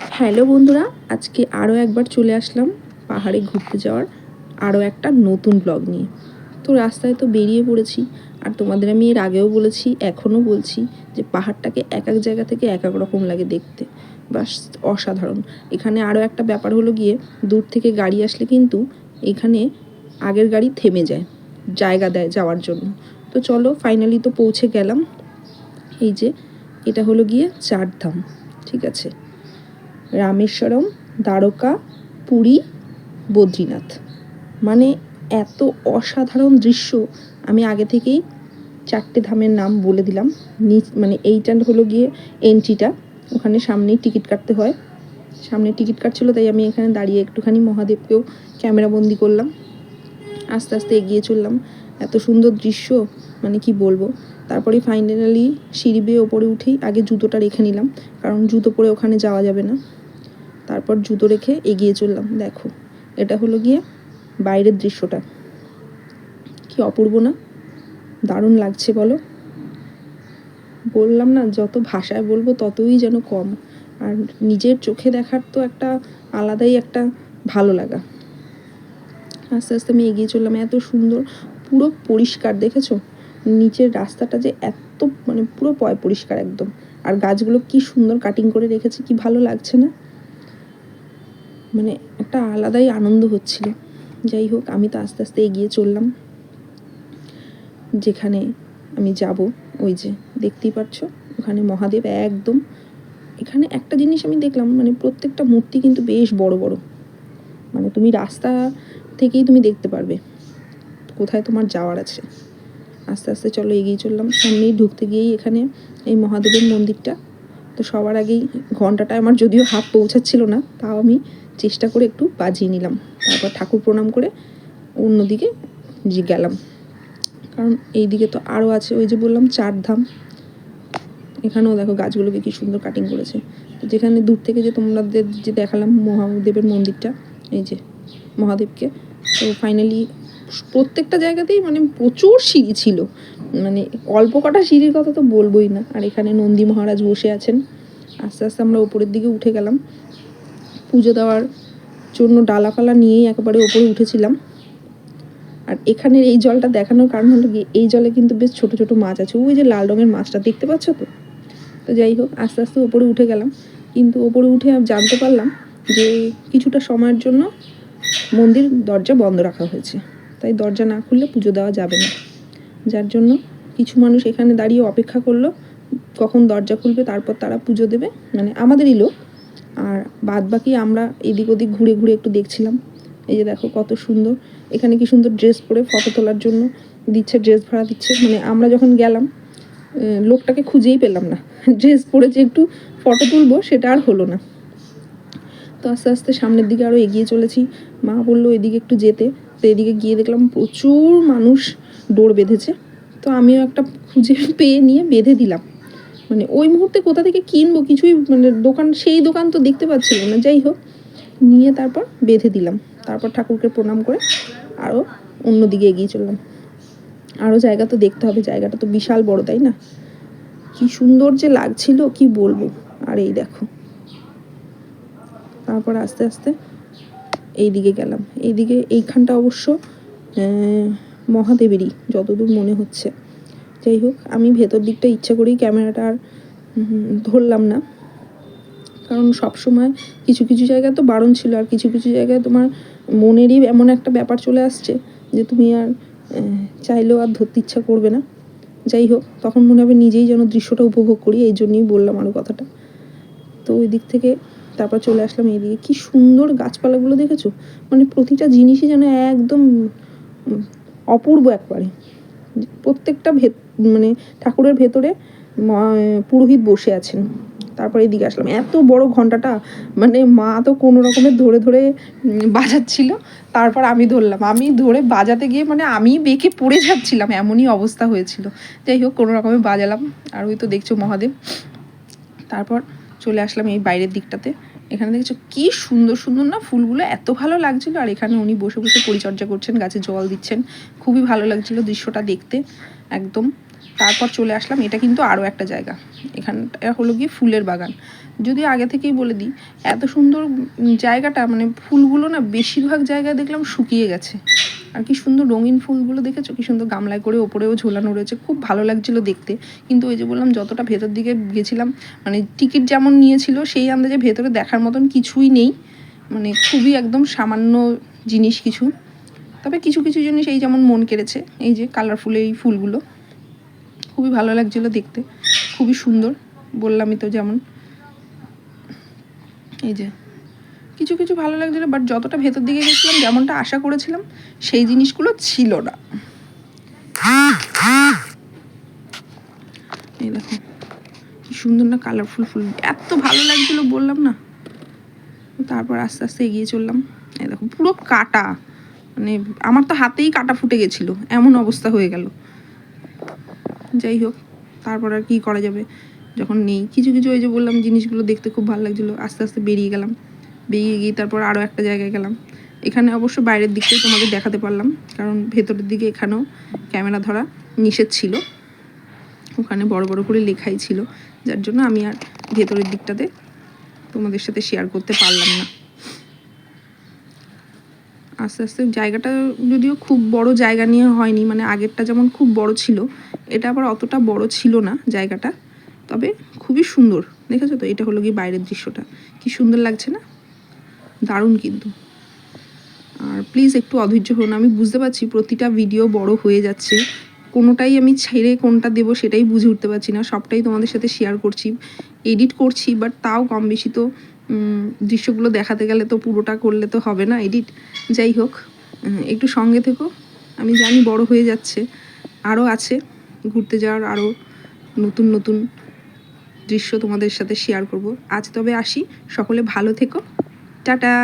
Hello বন্ধুরা, আজকে আরও একবার চলে আসলাম পাহাড়ে ঘুরতে যাওয়ার আরও একটা নতুন ব্লগ নিয়ে। তো রাস্তায় তো বেরিয়ে পড়েছি, আর তোমাদের আমি এর আগেও বলেছি, এখনও বলছি যে পাহাড়টাকে এক এক জায়গা থেকে এক এক রকম লাগে দেখতে। বাস, অসাধারণ। এখানে আরও একটা ব্যাপার হলো গিয়ে, দূর থেকে গাড়ি আসলে কিন্তু এখানে আগের গাড়ি থেমে যায়, জায়গা দেয় যাওয়ার জন্য। তো চলো ফাইনালি তো পৌঁছে গেলাম। এই যে, এটা হলো গিয়ে চারধাম, ঠিক আছে? রামেশ্বরম, দ্বারকা, পুরী, বদ্রীনাথ। মানে এত অসাধারণ দৃশ্য, আমি আগে থেকেই চারটে ধামের নাম বলে দিলাম। নিচ মানে এইটা হলো গিয়ে এন্ট্রিটা ওখানে সামনেই টিকিট কাটতে হয়। সামনে টিকিট কাটছিল, তাই আমি এখানে দাঁড়িয়ে একটুখানি মহাদেবকেও ক্যামেরা বন্দি করলাম। আস্তে আস্তে এগিয়ে চললাম। এত সুন্দর দৃশ্য মানে কি বলব? তারপরে ফাইনালি সিঁড়ি বেয়ে ওপরে উঠেই আগে জুতোটা রেখে নিলাম। কারণ জুতো পরে ওখানে যাওয়া যাবে না। তারপর জুতো রেখে এগিয়ে চললাম। দেখো, এটা হলো গিয়ে বাইরের দৃশ্যটা। কি অপূর্ব না? দারুণ লাগছে বলো। বললাম না, যত ভাষায় বলব ততই যেন কম। আর নিজের চোখে দেখার তো একটা আলাদাই একটা ভালো লাগা। আস্তে আস্তে আমি এগিয়ে চললাম। এত সুন্দর, পুরো পরিষ্কার, দেখেছ? নিচের রাস্তাটা যে এত মানে পুরো পয় পরিষ্কার একদম। আর গাছগুলো কি সুন্দর কাটিং করে রেখেছে, কি ভালো লাগছে না? মানে একটা আলাদাই আনন্দ হচ্ছিল। যাই হোক, আমি তো আস্তে আস্তে এগিয়ে চললাম। যেখানে আমি যাব, ওই যে, দেখতেই পাচ্ছ ওখানে মহাদেব একদম। এখানে একটা জিনিস আমি দেখলাম মানে প্রত্যেকটা মূর্তি কিন্তু বেশ বড় বড়। মানে তুমি রাস্তা থেকেই তুমি দেখতে পারবে, কোথায় তোমার যাওয়ার আছে। আস্তে আস্তে চলো, এগিয়ে চললাম। সামনেই ঢুকতে গিয়েই এখানে এই মহাদেবের মন্দিরটা। তো সবার আগেই ঘন্টাটা আমার যদিও হাত পৌঁছাচ্ছিল না, তাও আমি চেষ্টা করে একটু বাজিয়ে নিলাম। তারপর ঠাকুর প্রণাম করে অন্যদিকে গেলাম। কারণ এই দিকে তো আরও আছে ওই যে বললাম চার ধাম। এখানেও দেখো গাছগুলোকে কি সুন্দর কাটিং করেছে। তো যেখানে দূর থেকে যে তোমাদের যে দেখালাম মহাদেবের মন্দিরটা, এই যে মহাদেবকে, তো ফাইনালি প্রত্যেকটা জায়গাতেই মানে প্রচুর সিঁড়ি ছিল। মানে অল্প কটা সিঁড়ির কথা তো বলবোই না। আর এখানে নন্দী মহারাজ বসে আছেন। আস্তে আস্তে আমরা ওপরের দিকে উঠে গেলাম। পুজো দেওয়ার জন্য ডালাফালা নিয়েই একেবারে ওপরে উঠেছিলাম। আর এখানের এই জলটা দেখানোর কারণ হলো গিয়ে এই জলে কিন্তু বেশ ছোট ছোট মাছ আছে। ওই যে লাল রঙের মাছটা দেখতে পাচ্ছ তো? তো যাই হোক, আস্তে আস্তে ওপরে উঠে গেলাম। কিন্তু ওপরে উঠে জানতে পারলাম যে কিছুটা সময়ের জন্য মন্দির দরজা বন্ধ রাখা হয়েছে। তাই দরজা না খুললে পুজো দেওয়া যাবে না। যার জন্য কিছু মানুষ এখানে দাঁড়িয়ে অপেক্ষা করল, কখন দরজা খুলবে, তারপর তারা পুজো দেবে। মানে আমাদেরই লোক আর বাদ বাকি আমরা এদিক ওদিক ঘুরে ঘুরে একটু দেখছিলাম। এই যে দেখো কত সুন্দর। এখানে কি সুন্দর ড্রেস পরে ফটো তোলার জন্য দিচ্ছে, ড্রেস ভাড়া দিচ্ছে। মানে আমরা যখন গেলাম লোকটাকে খুঁজেই পেলাম না। ড্রেস পরে যে একটু ফটো তুলবো, সেটা আর হলো না। তো আস্তে আস্তে সামনের দিকে আরও এগিয়ে চলেছি। মা বলল, এদিকে একটু যেতে। তো এদিকে গিয়ে দেখলাম প্রচুর মানুষ ডোর বেঁধেছে। তো আমিও একটা খুঁজে পেয়ে নিয়ে বেঁধে দিলাম। মানে ওই মুহূর্তে কোথা থেকে কিনবো? কিছুই মানে দোকান, সেই দোকান তো দেখতে পাচ্ছিল না। যাই হোক, নিয়ে তারপর বেঁধে দিলাম। তারপর ঠাকুরকে প্রণাম করে আরও অন্যদিকে এগিয়ে চললাম। আরও জায়গা তো দেখতে হবে। জায়গাটা তো বিশাল বড়, তাই না? কি সুন্দর যে লাগছিল, কি বলব? আর এই দেখো। তারপর আস্তে আস্তে এই দিকে গেলাম। এইদিকে এইখানটা অবশ্য মহাদেবেরই, যতদূর মনে হচ্ছে। যাই হোক, আমি ভেতর দিকটা ইচ্ছা করেই ক্যামেরাটা আর ধরলাম না। কারণ সব সময় কিছু কিছু জায়গায় তো বারণ ছিল, আর কিছু কিছু জায়গায় তোমার মনেরই এমন একটা ব্যাপার চলে আসছে যে তুমি আর চাইলেও আর ধরতে ইচ্ছা করবে না। যাই হোক, তখন মনে হবে নিজেই যেন দৃশ্যটা উপভোগ করি, এই জন্যই বললাম আরও কথাটা। তো ওই দিক থেকে তারপর চলে আসলাম এইদিকে। কি সুন্দর গাছপালাগুলো দেখেছ? মানে প্রতিটা জিনিসই যেন একদম অপূর্ব একবারে। প্রত্যেকটা ভেত মানে ঠাকুরের ভেতরে পুরোহিত বসে আছেন। তারপরে এদিকে আসলাম। এত বড় ঘন্টাটা মানে মা তো কোনো রকমের ধরে ধরে বাজাচ্ছিল। তারপর আমি ধরলাম। আমি ধরে বাজাতে গিয়ে মানে আমি বেঁকে পড়ে যাচ্ছিলাম, এমনই অবস্থা হয়েছিল। যাই হোক, কোনো রকমে বাজালাম। আর ওই তো দেখছ মহাদেব। তারপর চলে আসলাম এই বাইরের দিকটাতে। এখানে দেখছ কি সুন্দর সুন্দর না ফুলগুলো এত ভালো লাগছিল। আর এখানে উনি বসে বসে পরিচর্যা করছেন, গাছে জল দিচ্ছেন। খুবই ভালো লাগছিল দৃশ্যটা দেখতে, একদম। তারপর চলে আসলাম, এটা কিন্তু আরও একটা জায়গা। এখানটা হলো গিয়ে ফুলের বাগান। যদি আগে থেকেই বলে দিই, এত সুন্দর জায়গাটা মানে ফুলগুলো না বেশিরভাগ জায়গায় দেখলাম শুকিয়ে গেছে। আর কি সুন্দর রঙিন ফুলগুলো দেখেছ? কি সুন্দর গামলায় করে ওপরেও ঝোলানো রয়েছে। খুব ভালো লাগছিল দেখতে। কিন্তু ওই যে বললাম, যতটা ভেতর দিকে গেছিলাম মানে টিকিট যেমন নিয়েছিল, সেই আন্দাজে ভেতরে দেখার মতন কিছুই নেই। মানে খুবই একদম সামান্য জিনিস কিছু। তবে কিছু কিছু জিনিস এই যেমন মন কেড়েছে, এই যে কালারফুল এই ফুলগুলো। খুবই ভালো লাগছিল দেখতে। খুবই সুন্দর, বললামই তো যেমন। এই যে, কিছু কিছু ভালো লাগছিল বাট যতটা ভেতর দিকে গেছিলাম, যেমনটা আশা করেছিলাম, সেই জিনিসগুলো ছিল না। এই দেখো, কি সুন্দর না কালারফুল ফুল। এত ভালো লাগছিল, বললাম না। তারপর আস্তে আস্তে এগিয়ে চললাম। এই দেখো, পুরো কাটা মানে আমার তো হাতেই কাটা ফুটে গেছিল, এমন অবস্থা হয়ে গেল। যাই হোক, তারপর আর কি করা যাবে? যখন নেই। কিছু কিছু ওই যে বললাম, জিনিসগুলো দেখতে খুব ভালো লাগছিল। আস্তে আস্তে বেরিয়ে গেলাম। বেরিয়ে গিয়ে তারপর আরও একটা জায়গায় গেলাম। এখানে অবশ্য বাইরের দিকটাই তোমাদের দেখাতে পারলাম। কারণ ভেতরের দিকে এখানেও ক্যামেরা ধরা নিষেধ ছিল। ওখানে বড় বড় করে লেখাই ছিল। যার জন্য আমি আর ভেতরের দিকটাতে তোমাদের সাথে শেয়ার করতে পারলাম না। আস্তে আস্তে জায়গাটা যদিও খুব বড় জায়গা নিয়ে হয়নি মানে আগেরটা যেমন খুব বড় ছিল, এটা আবার অতটা বড় ছিল না জায়গাটা, তবে খুবই সুন্দর, দেখেছ তো? এটা হলো গিয়ে বাইরের দৃশ্যটা। কি সুন্দর লাগছে না? দারুণ কিন্তু। আর প্লিজ একটু অধৈর্য হন আমি বুঝতে পারছি প্রতিটা ভিডিও বড় হয়ে যাচ্ছে, কোনোটাই আমি ছেড়ে কোনটা দেবো সেটাই বুঝে উঠতে পারছি না, সবটাই তোমাদের সাথে শেয়ার করছি এডিট করছি বাট তাও কম বেশি তো দৃশ্যগুলো দেখাতে গেলে তো পুরোটা করলে তো হবে না, এডিট। যাই হোক একটু সঙ্গে থেকো। আমি জানি বড় হয়ে যাচ্ছে। আরও আছে। ঘুরতে যাওয়ার আরও নতুন নতুন দৃশ্য তোমাদের সাথে শেয়ার করব। আজ তবে আসি। সকলে ভালো থেকো। টাটা!